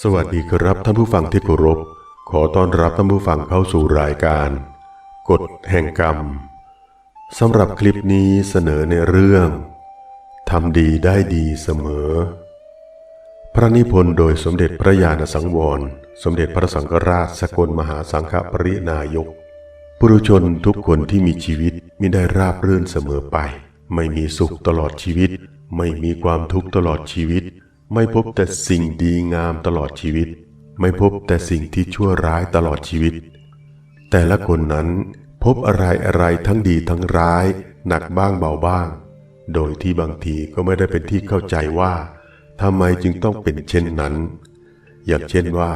สวัสดีครับท่านผู้ฟังที่เคารพ ขอต้อนรับท่านผู้ฟังเข้าสู่รายการ กฎแห่งกรรมสำหรับคลิปนี้เสนอในเรื่องทำดีได้ดีเสมอ พระนิพนธ์โดยสมเด็จพระญาณสังวร สมเด็จพระสังฆราชสกลมหาสังฆปรินายกปุถุชนทุกคนที่มีชีวิตมิได้ราบรื่นเสมอไป ไม่มีสุขตลอดชีวิต ไม่มีความทุกข์ตลอดชีวิต ไม่พบแต่สิ่งดีงามตลอดชีวิต ไม่พบแต่สิ่งที่ชั่วร้ายตลอดชีวิต แต่ละคนนั้นพบอะไรอะไรทั้งดีทั้งร้าย หนักบ้างเบาบ้าง โดยที่บางทีก็ไม่ได้เป็นที่เข้าใจว่าทำไมจึงต้องเป็นเช่นนั้น อย่างเช่นว่า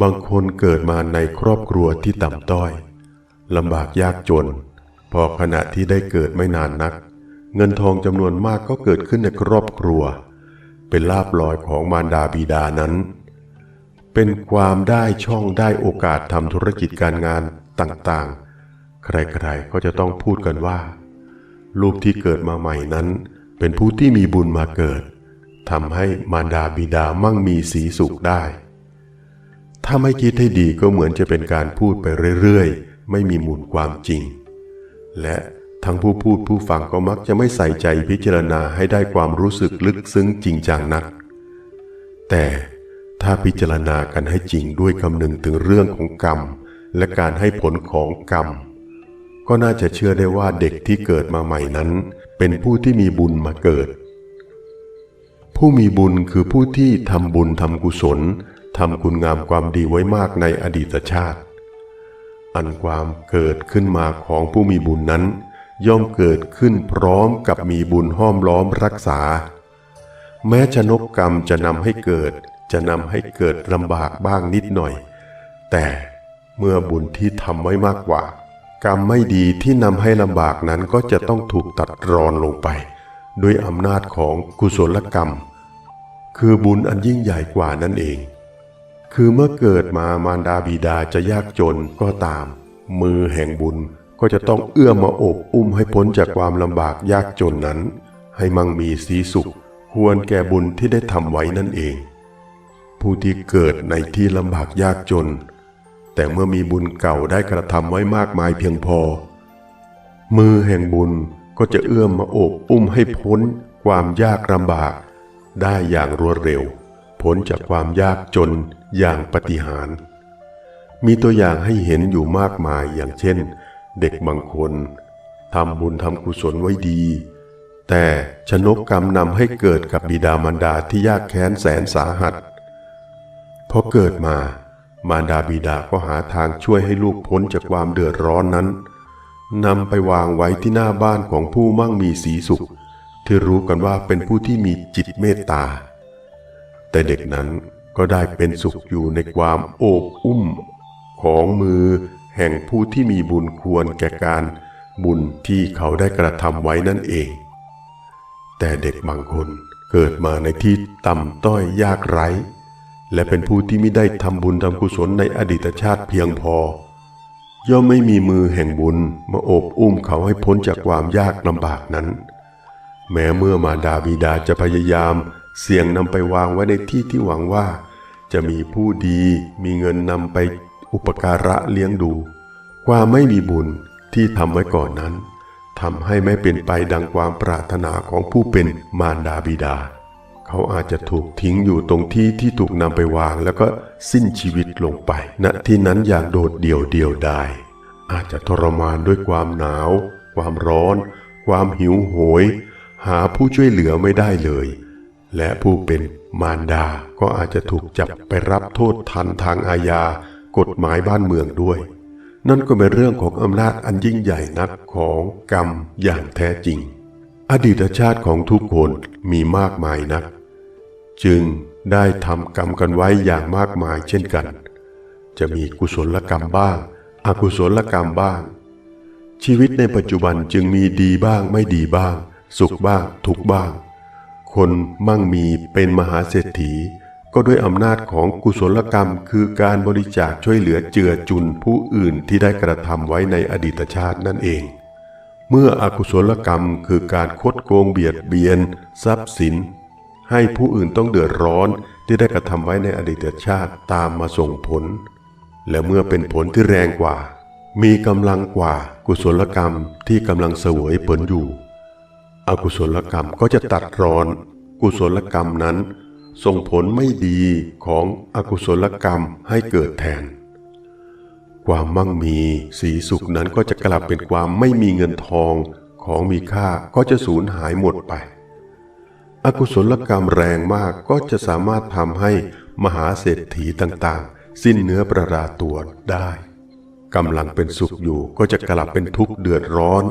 บางคนเกิดมาในครอบครัวที่ต่ำต้อยลำบากยากจน พอขณะที่ได้เกิดไม่นานนัก เงินทองจำนวนมากก็เกิดขึ้นในครอบครัว เป็นลาบลอยของมารดาบิดานั้น เป็นความได้ช่องได้โอกาสทำธุรกิจการงานต่างๆ ใครๆ ก็จะต้องพูดกันว่า ลูกที่เกิดมาใหม่นั้น เป็นผู้ที่มีบุญมาเกิดทำให้มารดาบิดามั่งมีสีสุขได้ ถ้าไม่คิดให้ดีก็เหมือนจะเป็นการพูดไปเรื่อยๆ ไม่มีมูลความจริง และ ทั้งผู้พูดผู้ฟังก็มักจะไม่ใส่ใจพิจารณาให้ได้ความรู้สึกลึกซึ้งจริงจังนัก แต่ถ้าพิจารณากันให้จริงด้วยคำนึงถึงเรื่องของกรรม และการให้ผลของกรรม ก็น่าจะเชื่อได้ว่าเด็กที่เกิดมาใหม่นั้น เป็นผู้ที่มีบุญมาเกิด ผู้มีบุญคือผู้ที่ทำบุญทำกุศลทำคุณงามความดีไว้มากในอดีตชาติ อันความเกิดขึ้นมาของผู้มีบุญนั้น ย่อมเกิดขึ้นพร้อมกับมีบุญห้อมล้อมรักษา แม้ชนกกรรมจะนำให้เกิด จะนำให้เกิดลำบากบ้างนิดหน่อย แต่เมื่อบุญที่ทำไว้มากกว่า กรรมไม่ดีที่นำให้ลำบากนั้นก็จะต้องถูกตัดรอนลงไป ด้วยอำนาจของกุศลกรรม คือบุญอันยิ่งใหญ่กว่านั่นเอง คือเมื่อเกิดมามารดาบิดาจะยากจนก็ตาม มือแห่งบุญ ก็จะต้องเอื้อมมาโอบอุ้มให้พ้นจากความลำบากยากจนนั้น ให้มั่งมีสีสุขควรแก่บุญที่ได้ทำไว้นั่นเอง ผู้ที่เกิดในที่ลำบากยากจน แต่เมื่อมีบุญเก่าได้กระทำไว้มากมายเพียงพอ มือแห่งบุญก็จะเอื้อมมาโอบอุ้มให้พ้นความยากลำบาก ได้อย่างรวดเร็วพ้นจากความยากจนอย่างปฏิหาร มีตัวอย่างให้เห็นอยู่มากมายอย่างเช่น เด็กบางคนทำบุญทำกุศลไว้ดี แต่ชนกกรรมนำให้เกิดกับบิดามารดาที่ยากแค้นแสนสาหัสพอเกิดมามารดาบิดาก็หาทางช่วยให้ลูกพ้นจากความเดือดร้อนนั้นนำไปวางไว้ที่หน้าบ้านของผู้มั่งมีสีสุข ที่รู้กันว่าเป็นผู้ที่มีจิตเมตตา แต่เด็กนั้นก็ได้เป็นสุขอยู่ในความโอบอุ้มของมือ แห่งผู้ที่มีบุญควรแก่การบุญที่เขาได้กระทำไว้นั่นเอง แต่เด็กบางคนเกิดมาในที่ต่ำต้อยยากไร้ และเป็นผู้ที่ไม่ได้ทำบุญทำกุศลในอดีตชาติเพียงพอ ย่อมไม่มีมือแห่งบุญมาโอบอุ้มเขาให้พ้นจากความยากลำบากนั้น แม้เมื่อมาดาบิดาจะพยายาม เสี่ยงนำไปวางไว้ในที่ที่หวังว่า จะมีผู้ดีมีเงินนำไป อุปการะเลี้ยงดู ความไม่มีบุญที่ทำไว้ก่อนนั้นทำให้ไม่เป็นไปดังความปรารถนาของผู้เป็นมารดาบิดา เขาอาจจะถูกทิ้งอยู่ตรงที่ที่ถูกนำไปวางแล้วก็สิ้นชีวิตลงไปณที่นั้นอย่างโดดเดี่ยวเดียวดายอาจจะทรมานด้วยความหนาว ความร้อน ความหิวโหย หาผู้ช่วยเหลือไม่ได้เลย และผู้เป็นมารดาก็อาจจะถูกจับไปรับโทษทันทางอาญา กฎหมายบ้านเมืองด้วย นั่นก็เป็นเรื่องของอำนาจอันยิ่งใหญ่นักของกรรมอย่างแท้จริง อดีตชาติของทุกคนมีมากมายนัก จึงได้ทำกรรมกันไว้อย่างมากมายเช่นกัน จะมีกุศลกรรมบ้าง อกุศลกรรมบ้าง ชีวิตในปัจจุบันจึงมีดีบ้างไม่ดีบ้าง สุขบ้างทุกบ้าง คนมั่งมีเป็นมหาเศรษฐี ก็ด้วยอำนาจของกุศลกรรม คือการบริจาคช่วยเหลือเจือจุนผู้อื่นที่ได้กระทำไว้ในอดีตชาตินั่นเอง เมื่ออกุศลกรรมคือการคดโกงเบียดเบียน ทรัพย์สิน ให้ผู้อื่นต้องเดือดร้อนที่ได้กระทำไว้ในอดีตชาติตามมาส่งผล และเมื่อเป็นผลที่แรงกว่า มีกำลังกว่ากุศลกรรมที่กำลังเสวยผลอยู่ อกุศลกรรมก็จะตัดรอน กุศลกรรมนั้น ส่งผลไม่ดีของอกุศลกรรมให้เกิดแทน ความมั่งมีสีสุขนั้นก็จะกลับเป็นความไม่มีเงินทองของมีค่าก็จะสูญหายหมดไป อกุศลกรรมแรงมากก็จะสามารถทำให้มหาเศรษฐีต่างๆ สิ้นเนื้อประดาตัวได้กำลังเป็นสุขอยู่ก็จะกลับเป็นทุกข์เดือดร้อน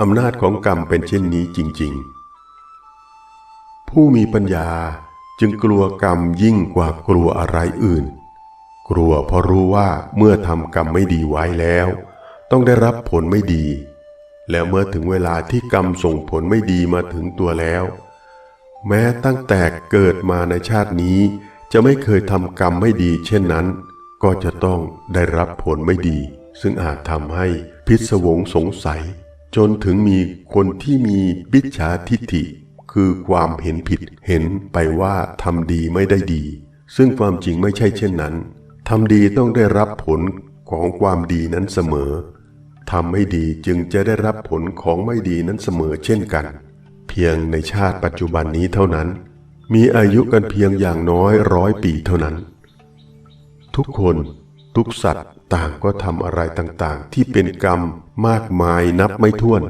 อำนาจของกรรมเป็นเช่นนี้จริง ๆ ผู้มีปัญญา จึงกลัวกรรมยิ่งกว่ากลัวอะไรอื่น กลัวเพราะรู้ว่าเมื่อทำกรรมไม่ดีไว้แล้ว ต้องได้รับผลไม่ดี แล้วเมื่อถึงเวลาที่กรรมส่งผลไม่ดีมาถึงตัวแล้ว แม้ตั้งแต่เกิดมาในชาตินี้ จะไม่เคยทำกรรมไม่ดีเช่นนั้น ก็จะต้องได้รับผลไม่ดี ซึ่งอาจทำให้พิศวงสงสัย จนถึงมีคนที่มีบิจฉาทิฏฐิ คือความเห็นผิดเห็นไปว่าทำดีไม่ได้ดี ซึ่งความจริงไม่ใช่เช่นนั้นทำดีต้องได้รับผลของความดีนั้นเสมอทำไม่ดีจึงจะได้รับผลของไม่ดีนั้นเสมอเช่นกัน เพียงในชาติปัจจุบันนี้เท่านั้น มีอายุกันเพียงอย่างน้อยร้อยปีเท่านั้น ทุกคนทุกสัตว์ต่างก็ทำอะไรต่างๆ ที่เป็นกรรมมากมายนับไม่ถ้วน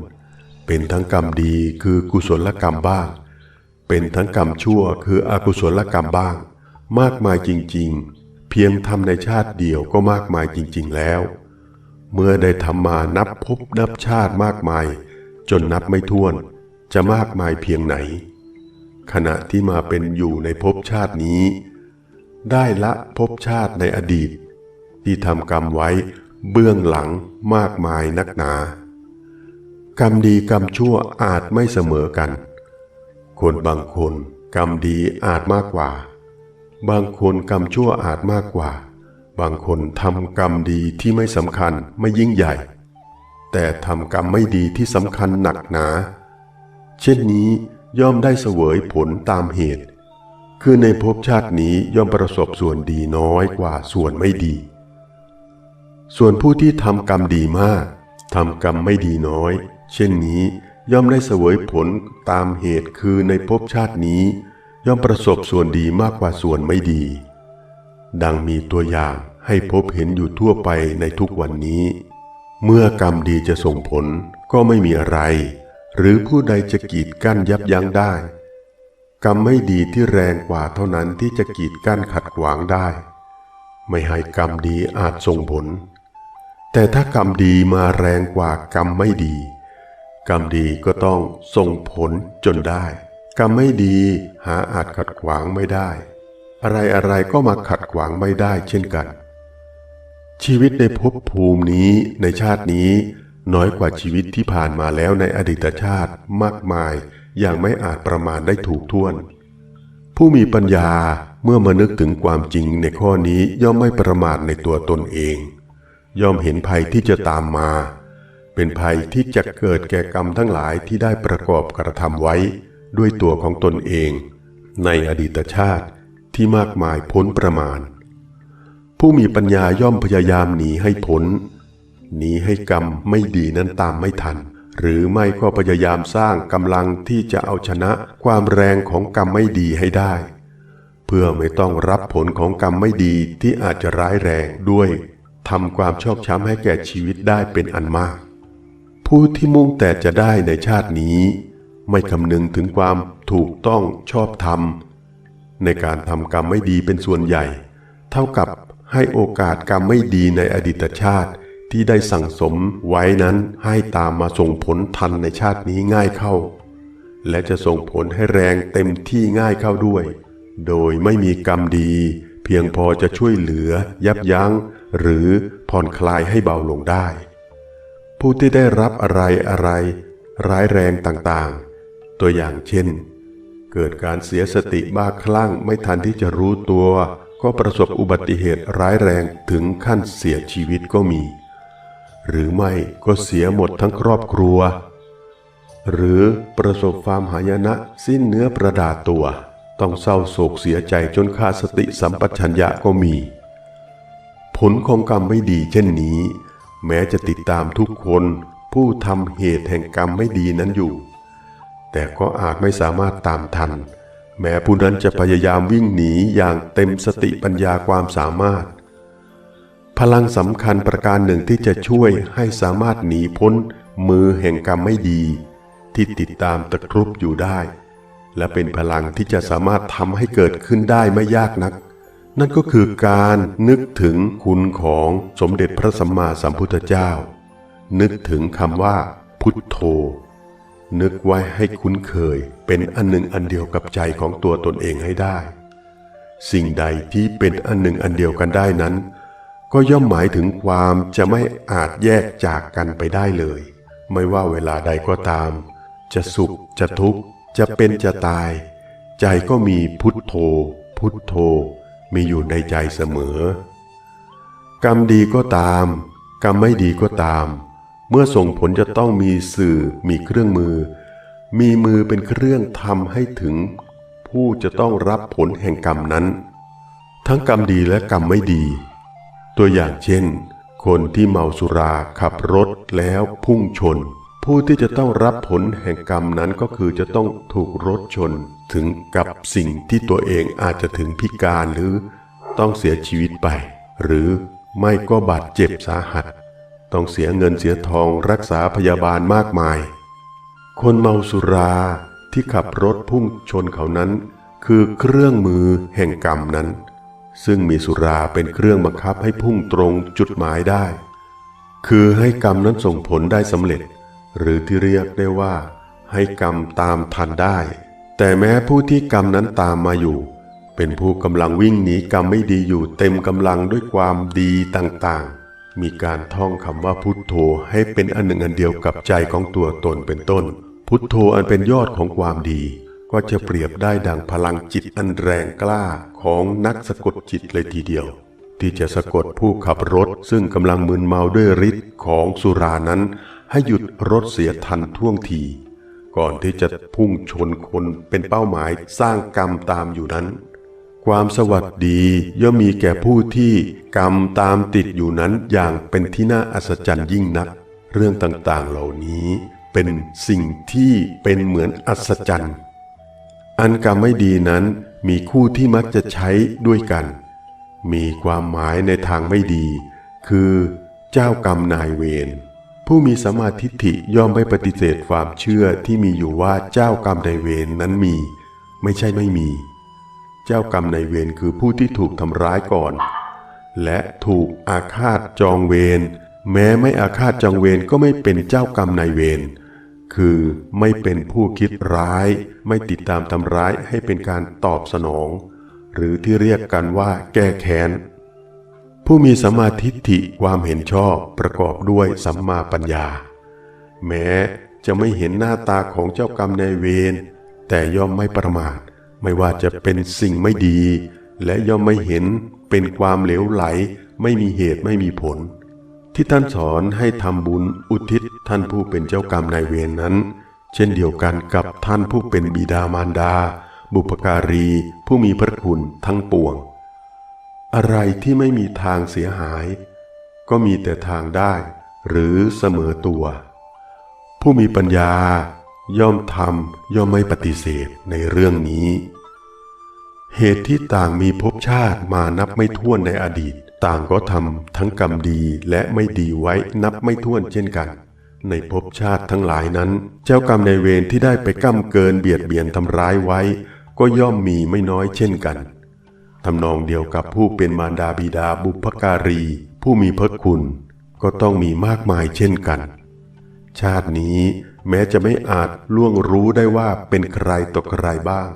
เป็นทั้งกรรมดีคือกุศลกรรมบ้าง เป็นทั้งกรรมชั่วคืออกุศลกรรมบ้าง มากมายจริงๆ เพียงทำในชาติเดียวก็มากมายจริงๆแล้ว เมื่อได้ทำมานับพบนับชาติมากมาย จนนับไม่ถ้วน จะมากมายเพียงไหน ขณะที่มาเป็นอยู่ในภพชาตินี้ ได้ละภพชาติในอดีต ที่ทำกรรมไว้เบื้องหลังมากมายนักหนา กรรมดีกรรมชั่วอาจไม่เสมอกัน คนบางคนกรรมดีอาจมากกว่า บางคนกรรมชั่วอาจมากกว่า บางคนทำกรรมดีที่ไม่สำคัญไม่ยิ่งใหญ่ แต่ทำกรรมไม่ดีที่สำคัญหนักหนา เช่นนี้ย่อมได้เสวยผลตามเหตุ คือในภพชาตินี้ย่อมประสบส่วนดีน้อยกว่าส่วนไม่ดี ส่วนผู้ที่ทำกรรมดีมากทำกรรมไม่ดีน้อย เช่นนี้ย่อมได้เสวยผลตามเหตุคือในภพชาตินี้ ย่อมประสบส่วนดีมากกว่าส่วนไม่ดี ดังมีตัวอย่างให้พบเห็นอยู่ทั่วไปในทุกวันนี้ เมื่อกรรมดีจะส่งผลก็ไม่มีอะไร หรือผู้ใดจะกีดกั้นยับยั้งได้ กรรมไม่ดีที่แรงกว่าเท่านั้นที่จะกีดกั้นขัดขวางได้ ไม่ให้กรรมดีอาจส่งผล แต่ถ้ากรรมดีมาแรงกว่ากรรมไม่ดี กรรมดีก็ต้องส่งผลจนได้ กรรมไม่ดีหาอาจขัดขวางไม่ได้ อะไรอะไรก็มาขัดขวางไม่ได้เช่นกัน ชีวิตในภพภูมินี้ในชาตินี้น้อยกว่าชีวิตที่ผ่านมาแล้วในอดีตชาติมากมายอย่างไม่อาจประมาณได้ถูกท่วน ผู้มีปัญญาเมื่อมานึกถึงความจริงในข้อนี้ย่อมไม่ประมาทในตัวตนเอง ย่อมเห็นภัยที่จะตามมา เป็นภัยที่จะเกิดแก่กรรมทั้งหลายที่ได้ประกอบกระทำไว้ด้วยตัวของตนเอง ในอดีตชาติที่มากมายพ้นประมาณ ผู้มีปัญญาย่อมพยายามหนีให้พ้นหนีให้กรรมไม่ดีนั้นตามไม่ทัน หรือไม่ก็พยายามสร้างกำลังที่จะเอาชนะความแรงของกรรมไม่ดีให้ได้ เพื่อไม่ต้องรับผลของกรรมไม่ดีที่อาจจะร้ายแรงด้วยทำความชอกช้ำให้แก่ชีวิตได้เป็นอันมาก ผู้ที่มุ่งแต่จะได้ในชาตินี้ ไม่คำนึงถึงความถูกต้องชอบธรรม ในการทำกรรมไม่ดีเป็นส่วนใหญ่ เท่ากับให้โอกาสกรรมไม่ดีในอดีตชาติที่ได้สั่งสมไว้นั้นให้ตามมาส่งผลทันในชาตินี้ง่ายเข้า และจะส่งผลให้แรงเต็มที่ง่ายเข้าด้วย โดยไม่มีกรรมดี เพียงพอจะช่วยเหลือ ยับยั้ง หรือผ่อนคลายให้เบาลงได้ ผู้ที่ได้รับอะไรอะไร ร้ายแรงต่างๆ ตัวอย่างเช่น เกิดการเสียสติบ้าคลั่งไม่ทันที่จะรู้ตัว ก็ประสบอุบัติเหตุร้ายแรงถึงขั้นเสียชีวิตก็มี หรือไม่ก็เสียหมดทั้งครอบครัว หรือประสบความหายนะสิ้นเนื้อประดาตัว ต้องเศร้าโศกเสียใจจนขาดสติสัมปชัญญะก็มี ผลของกรรมไม่ดีเช่นนี้ แม้จะติดตามทุกคนผู้ทำเหตุแห่งกรรมไม่ดีนั้นอยู่ แต่ก็อาจไม่สามารถตามทัน แม้ผู้นั้นจะพยายามวิ่งหนีอย่างเต็มสติปัญญาความสามารถ พลังสำคัญประการหนึ่งที่จะช่วยให้สามารถหนีพ้นมือแห่งกรรมไม่ดี ที่ติดตามตะครุบอยู่ได้ และเป็นพลังที่จะสามารถทำให้เกิดขึ้นได้ไม่ยากนัก นั่นก็คือการนึกถึงคุณของสมเด็จพระสัมมาสัมพุทธเจ้า นึกถึงคำว่า พุทโธ นึกไว้ให้คุ้นเคยเป็นอันหนึ่งอันเดียวกับใจของตัวตนเองให้ได้ สิ่งใดที่เป็นอันหนึ่งอันเดียวกันได้นั้น ก็ย่อมหมายถึงความจะไม่อาจแยกจากกันไปได้เลย ไม่ว่าเวลาใดก็ตาม จะสุขจะทุกข์จะเป็นจะตาย ใจก็มีพุทโธ พุทโธ มีอยู่ในใจเสมอ กรรมดีก็ตาม กรรมไม่ดีก็ตาม เมื่อส่งผลจะต้องมีสื่อมีเครื่องมือ มีมือเป็นเครื่องทำให้ถึง ผู้จะต้องรับผลแห่งกรรมนั้น ทั้งกรรมดีและกรรมไม่ดี ตัวอย่างเช่น คนที่เมาสุราขับรถแล้วพุ่งชน ผู้ที่จะต้องรับผลแห่งกรรมนั้นก็คือจะต้องถูกรถชนถึงกับสิ่งที่ตัวเองอาจจะถึงพิการหรือต้องเสียชีวิตไป หรือไม่ก็บาดเจ็บสาหัส ต้องเสียเงินเสียทองรักษาพยาบาลมากมาย คนเมาสุราที่ขับรถพุ่งชนเขานั้น คือเครื่องมือแห่งกรรมนั้น ซึ่งมีสุราเป็นเครื่องบังคับให้พุ่งตรงจุดหมายได้ คือให้กรรมนั้นส่งผลได้สำเร็จ หรือที่เรียกได้ว่า ให้กรรมตามทันได้ แต่แม้ผู้ที่กรรมนั้นตามมาอยู่ เป็นผู้กำลังวิ่งหนีกรรมไม่ดีอยู่เต็มกำลังด้วยความดีต่างๆ มีการท่องคำว่าพุทโธให้เป็นอันหนึ่งอันเดียวกับใจของตัวตนเป็นต้น พุทโธอันเป็นยอดของความดี ก็จะเปรียบได้ดังพลังจิตอันแรงกล้าของนักสะกดจิตเลยทีเดียวที่จะสะกดผู้ขับรถซึ่งกำลังมึนเมาด้วยฤทธิ์ของสุรานั้น ให้หยุดรถเสียทันท่วงที ก่อนที่จะพุ่งชนคนเป็นเป้าหมายสร้างกรรมตามอยู่นั้น ความสวัสดีย่อมมีแก่ผู้ที่กรรมตามติดอยู่นั้นอย่างเป็นที่น่าอัศจรรย์ยิ่งนัก เรื่องต่างๆเหล่านี้เป็นสิ่งที่เป็นเหมือนอัศจรรย์ อันกรรมไม่ดีนั้นมีคู่ที่มักจะใช้ด้วยกัน มีความหมายในทางไม่ดี คือเจ้ากรรมนายเวร ผู้มีสมมาธิฏฐิย่อมไม่ปฏิเสธความเชื่อที่มีอยู่ว่าเจ้ากรรมนายเวรนั้นมี ไม่ใช่ไม่มี เจ้ากรรมนายเวรคือผู้ที่ถูกทำร้ายก่อน และถูกอาฆาตจองเวรแม้ไม่อาฆาตจองเวรก็ไม่เป็นเจ้ากรรมนายเวรคือไม่เป็นผู้คิดร้าย ไม่ติดตามทำร้ายให้เป็นการตอบสนอง หรือที่เรียกกันว่าแก้แค้น ผู้มีสัมมาทิฏฐิความเห็นชอบประกอบด้วยสัมมาปัญญา แม้จะไม่เห็นหน้าตาของเจ้ากรรมนายเวรแต่ย่อมไม่ประมาท ไม่ว่าจะเป็นสิ่งไม่ดี และย่อมไม่เห็นเป็นความเหลวไหล ไม่มีเหตุไม่มีผล ที่ท่านสอนให้ทำบุญอุทิศท่านผู้เป็นเจ้ากรรมนายเวรนนั้น เช่นเดียวกันกับท่านผู้เป็นบิดามารดา บุพการี ผู้มีพระคุณทั้งปวง อะไรที่ไม่มีทางเสียหาย ก็มีแต่ทางได้ หรือเสมอตัว ผู้มีปัญญาย่อมทำย่อมไม่ปฏิเสธในเรื่องนี้ เหตุที่ต่างมีภพชาติมานับไม่ถ้วนในอดีต ต่างก็ทำทั้งกรรมดีและไม่ดีไว้นับไม่ถ้วนเช่นกัน ในภพชาติทั้งหลายนั้น เจ้ากรรมในเวรที่ได้ไปก้ำเกินเบียดเบียนทำร้ายไว้ ก็ย่อมมีไม่น้อยเช่นกัน ทำนองเดียวกับผู้เป็นมารดาบิดาบุพการี ผู้มีพระคุณ ก็ต้องมีมากมายเช่นกัน ชาตินี้แม้จะไม่อาจล่วงรู้ได้ว่าเป็นใครต่อใครบ้าง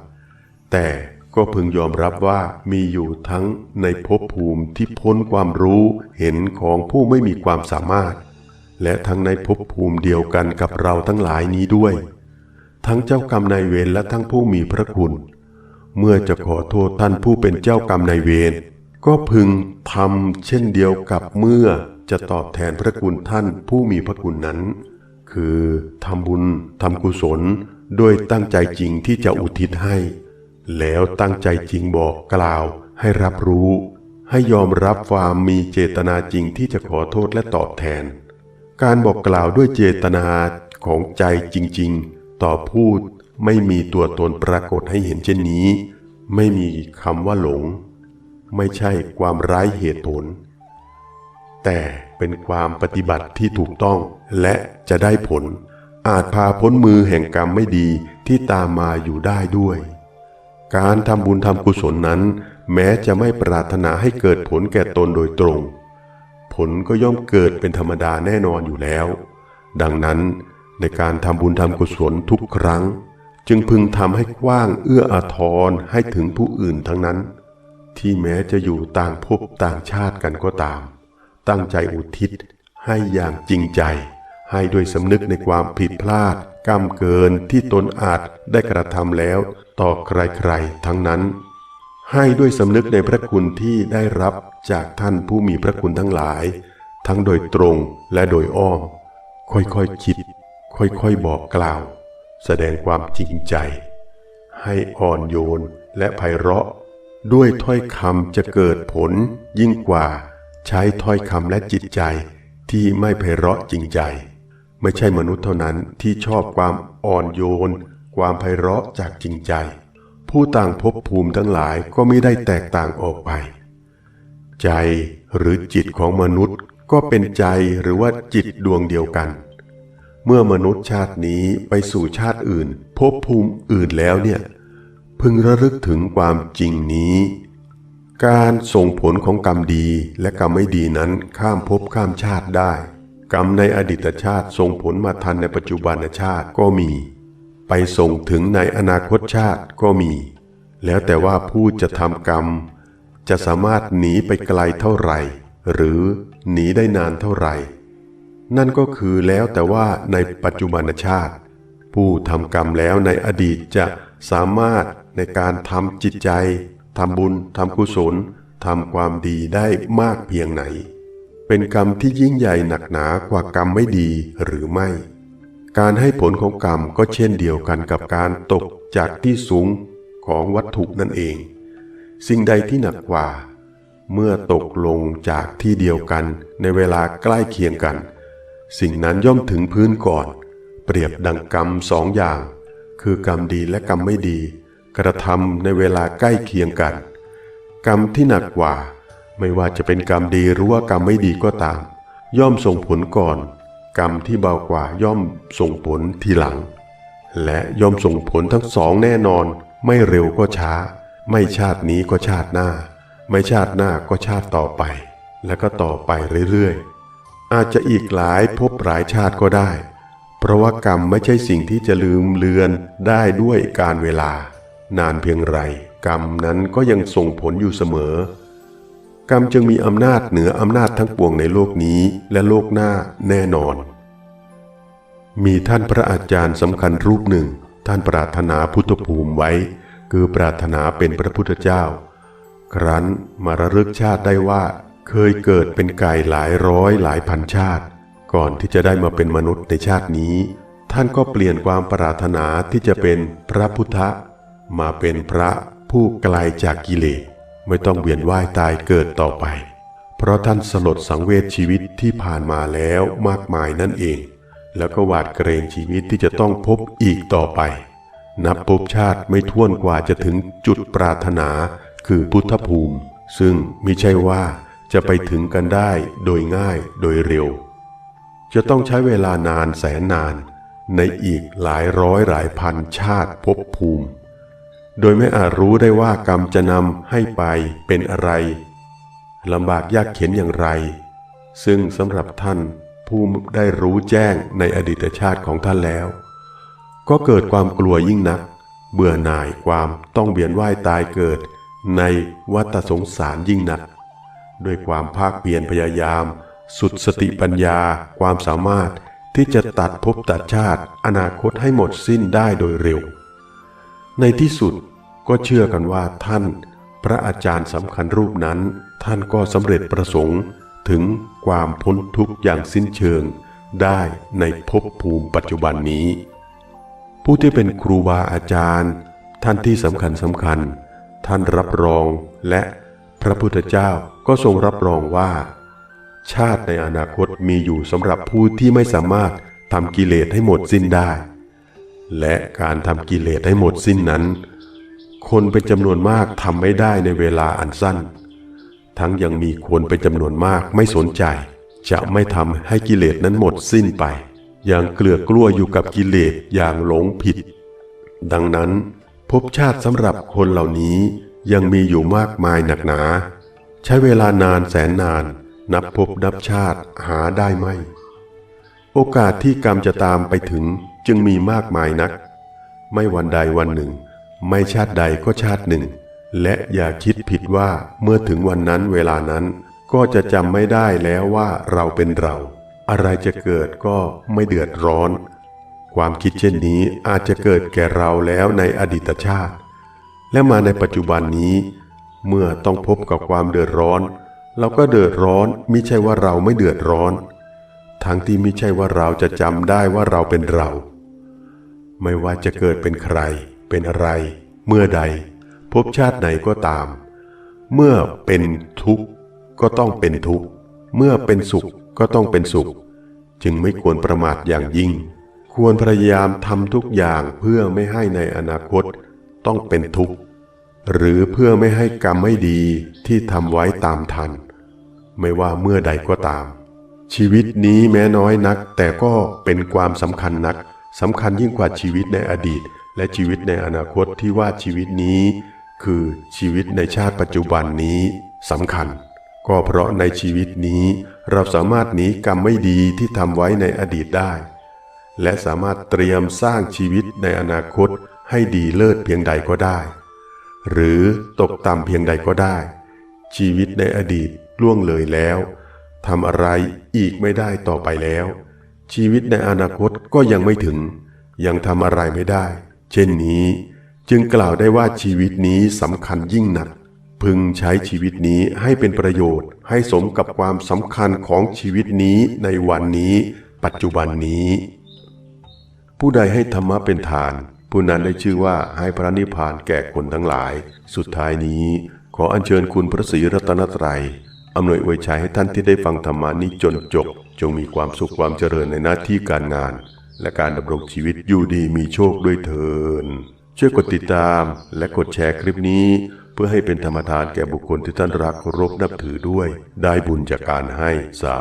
แต่ก็พึงยอมรับว่ามีอยู่ทั้งในภพภูมิที่พ้นความรู้เห็นของผู้ไม่มีความสามารถ และทั้งในภพภูมิเดียวกันกับเราทั้งหลายนี้ด้วย ทั้งเจ้ากรรมนายเวรและทั้งผู้มีพระคุณ เมื่อจะขอโทษท่านผู้เป็นเจ้ากรรมนายเวรก็พึงทำเช่นเดียวกับเมื่อจะตอบแทนพระคุณท่านผู้มีพระคุณนั้น คือทำบุญทำกุศลด้วยตั้งใจจริงที่จะอุทิศให้ แล้วตั้งใจจริงบอกกล่าวให้รับรู้ ให้ยอมรับความมีเจตนาจริงที่จะขอโทษและตอบแทน การบอกกล่าวด้วยเจตนาของใจจริง ๆ ต่อพูด ไม่มีตัวตนปรากฏให้เห็นเช่นนี้ ไม่มีคำว่าหลง ไม่ใช่ความร้ายเหตุผล แต่เป็นความปฏิบัติที่ถูกต้องและจะได้ผล อาจพาพ้นมือแห่งกรรมไม่ดีที่ตามมาอยู่ได้ด้วย การทำบุญทำกุศลนั้น แม้จะไม่ปรารถนาให้เกิดผลแก่ตนโดยตรง ผลก็ย่อมเกิดเป็นธรรมดาแน่นอนอยู่แล้ว ดังนั้นในการทำบุญทำกุศลทุกครั้ง จึงพึงทำให้กว้างเอื้ออาทรให้ถึงผู้อื่นทั้งนั้น ที่แม้จะอยู่ต่างภพต่างชาติกันก็ตาม ตั้งใจอุทิศ ให้อย่างจริงใจ ให้ด้วยสำนึกในความผิดพลาดกรรมเกินที่ตนอาจได้กระทำแล้วต่อใครๆทั้งนั้น ให้ด้วยสำนึกในพระคุณที่ได้รับจากท่านผู้มีพระคุณทั้งหลาย ทั้งโดยตรงและโดยอ้อมค่อยๆคคิด ค่อยๆบอกกล่าว แสดงความจริงใจ ให้อ่อนโยนและไพเราะ ด้วยถ้อยคำจะเกิดผลยิ่งกว่าใช้ถ้อยคำและจิตใจที่ไม่ไพเราะจริงใจ ไม่ใช่มนุษย์เท่านั้นที่ชอบความอ่อนโยน ความไพเราะจากจริงใจ ผู้ต่างภพภูมิทั้งหลายก็ไม่ได้แตกต่างออกไป ใจหรือจิตของมนุษย์ก็เป็นใจหรือว่าจิตดวงเดียวกัน เมื่อมนุษย์ชาตินี้ไปสู่ชาติอื่นภพภูมิอื่นแล้วเนี่ย พึงระลึกถึงความจริงนี้ การส่งผลของกรรมดีและกรรมไม่ดีนั้นข้ามภพข้ามชาติได้ กรรมในอดีตชาติส่งผลมาทันในปัจจุบันชาติก็มี ไปส่งถึงในอนาคตชาติก็มี แล้วแต่ว่าผู้จะทำกรรม จะสามารถหนีไปไกลเท่าไหร่ หรือหนีได้นานเท่าไหร่ นั่นก็คือแล้วแต่ว่าในปัจจุบันชาติ ผู้ทำกรรมแล้วในอดีตจะสามารถในการทำจิตใจทำบุญทำกุศลทำความดีได้มากเพียงไหน เป็นกรรมที่ยิ่งใหญ่หนักหนากว่ากรรมไม่ดีหรือไม่ การให้ผลของกรรมก็เช่นเดียวกันกับการตกจากที่สูงของวัตถุนั่นเอง สิ่งใดที่หนักกว่า เมื่อตกลงจากที่เดียวกันในเวลาใกล้เคียงกัน สิ่งนั้นย่อมถึงพื้นก่อน เปรียบดังกรรมสองอย่าง คือกรรมดีและกรรมไม่ดี กระทำในเวลาใกล้เคียงกัน กรรมที่หนักกว่า ไม่ว่าจะเป็นกรรมดีหรือว่ากรรมไม่ดีก็ตาม ย่อมส่งผลก่อน กรรมที่เบากว่าย่อมส่งผลทีหลัง และย่อมส่งผลทั้งสองแน่นอน ไม่เร็วก็ช้า ไม่ชาตินี้ก็ชาติหน้า ไม่ชาติหน้าก็ชาติต่อไป แล้วก็ต่อไปเรื่อยๆ อาจจะอีกหลายภพหลายชาติก็ได้ เพราะว่ากรรมไม่ใช่สิ่งที่จะลืมเลือนได้ด้วยการเวลา นานเพียงไร กรรมนั้นก็ยังส่งผลอยู่เสมอ กรรมจึงมีอำนาจเหนืออำนาจทั้งปวงในโลกนี้และโลกหน้าแน่นอน มีท่านพระอาจารย์สำคัญรูปหนึ่ง ท่านปรารถนาพุทธภูมิไว้ คือปรารถนาเป็นพระพุทธเจ้า ครั้นมาระลึกชาติได้ว่า เคยเกิดเป็นไก่หลายร้อยหลายพันชาติ ก่อนที่จะได้มาเป็นมนุษย์ในชาตินี้ ท่านก็เปลี่ยนความปรารถนาที่จะเป็นพระพุทธ มาเป็นพระผู้ไกลจากกิเลสไม่ต้องเวียนว่ายตายเกิดต่อไป เพราะท่านสลดสังเวชชีวิตที่ผ่านมาแล้วมากมายนั่นเอง แล้วก็หวาดเกรงชีวิตที่จะต้องพบอีกต่อไป นับภพชาติไม่ท้วนกว่าจะถึงจุดปรารถนาคือพุทธภูมิ ซึ่งมิใช่ว่า จะไปถึงกันได้โดยง่ายโดยเร็ว จะต้องใช้เวลานานแสนนาน ในอีกหลายร้อยหลายพันชาติภพภูมิ โดยไม่อาจรู้ได้ว่ากรรมจะนำให้ไปเป็นอะไรลำบากยากเข็นอย่างไร ซึ่งสำหรับท่านผู้ได้รู้แจ้งในอดีตชาติของท่านแล้ว ก็เกิดความกลัวยิ่งนัก เบื่อหน่ายความต้องเบียนว่ายตายเกิดในวัฏสงสารยิ่งนัก ด้วยความภาคเพียรพยายาม สุดสติปัญญา ความสามารถที่จะตัดภพตัดชาติ อนาคตให้หมดสิ้นได้โดยเร็ว ในที่สุดก็เชื่อกันว่าท่าน พระอาจารย์สำคัญรูปนั้น ท่านก็สำเร็จประสงค์ถึงความพ้นทุกข์อย่างสิ้นเชิง ได้ในภพภูมิปัจจุบันนี้ ผู้ที่เป็นครูบาอาจารย์ ท่านที่สำคัญสำคัญ ท่านรับรองและพระพุทธเจ้า ก็ทรงรับรองว่า ชาติในอนาคตมีอยู่สำหรับผู้ที่ไม่สามารถทำกิเลสให้หมดสิ้นได้ และการทำกิเลสให้หมดสิ้นนั้น คนเป็นจำนวนมากทำไม่ได้ในเวลาอันสั้น ทั้งยังมีคนเป็นจำนวนมากไม่สนใจ จะไม่ทำให้กิเลสนั้นหมดสิ้นไป ยังเกลือกกลัวอยู่กับกิเลสอย่างหลงผิด ดังนั้นภพชาติสำหรับคนเหล่านี้ยังมีอยู่มากมายหนักหนา ใช้เวลานานแสนนาน นับภพนับชาติหาได้ไหมโอกาสที่กรรมจะตามไปถึงจึงมีมากมายนัก ไม่วันใดวันหนึ่ง ไม่ชาติใดก็ชาติหนึ่ง และอย่าคิดผิดว่าเมื่อถึงวันนั้นเวลานั้นก็จะจำไม่ได้แล้วว่าเราเป็นเรา อะไรจะเกิดก็ไม่เดือดร้อน ความคิดเช่นนี้อาจจะเกิดแก่เราแล้วในอดีตชาติ และมาในปัจจุบันนี้ เมื่อต้องพบกับความเดือดร้อน เราก็เดือดร้อนมิใช่ว่าเราไม่เดือดร้อน ทั้งที่ม่ใช่ว่าเราจะจำได้ว่าเราเป็นเรา ไม่ว่าจะเกิดเป็นใคร เป็นอะไร เมื่อใด พบชาติไหนก็ตาม เมื่อเป็นทุกข์ก็ต้องเป็นทุกข์ เมื่อเป็นสุขก็ต้องเป็นสุข จึงไม่ควรประมาทอย่างยิ่ง ควรพยายามทำทุกอย่างเพื่อไม่ให้ในอนาคตต้องเป็นทุกข์ หรือเพื่อไม่ให้กรรมไม่ดีที่ทำไว้ตามทัน ไม่ว่าเมื่อใดก็ตาม ชีวิตนี้แม้น้อยนัก แต่ก็เป็นความสำคัญนักสำคัญยิ่งกว่าชีวิตในอดีต และชีวิตในอนาคตที่ว่าชีวิตนี้ คือชีวิตในชาติปัจจุบันนี้สำคัญ ก็เพราะในชีวิตนี้เราสามารถหนีกรรมไม่ดีที่ทำไว้ในอดีตได้ และสามารถเตรียมสร้างชีวิตในอนาคตให้ดีเลิศเพียงใดก็ได้ หรือตกต่ำเพียงใดก็ได้ ชีวิตในอดีตล่วงเลยแล้วทำอะไรอีกไม่ได้ต่อไปแล้ว ชีวิตในอนาคตก็ยังไม่ถึง ยังทำอะไรไม่ได้ เช่นนี้ จึงกล่าวได้ว่าชีวิตนี้สำคัญยิ่งหนัก พึงใช้ชีวิตนี้ให้เป็นประโยชน์ ให้สมกับความสำคัญของชีวิตนี้ในวันนี้ ปัจจุบันนี้ ผู้ใดให้ธรรมะเป็นทาน ผู้นั้นได้ชื่อว่าให้พระนิพพานแก่คนทั้งหลาย สุดท้ายนี้ขออัญเชิญคุณพระศรีรัตนตรัยอำนวยอวยชัยให้ท่านที่ได้ฟังธรรมานี้จนจบ จงมีความสุขความเจริญในหน้าที่การงาน และการดำรงชีวิตอยู่ดีมีโชคด้วยเถินช่วยกดติดตามและกดแชร์คลิปนี้ เพื่อให้เป็นธรรมทานแก่บุคคลที่ท่านรักรพนับถือด้วย ได้บุญจากการให้สา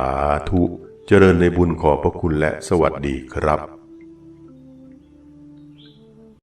ธุ เจริญในบุญขอบพระคุณและสวัสดีครับ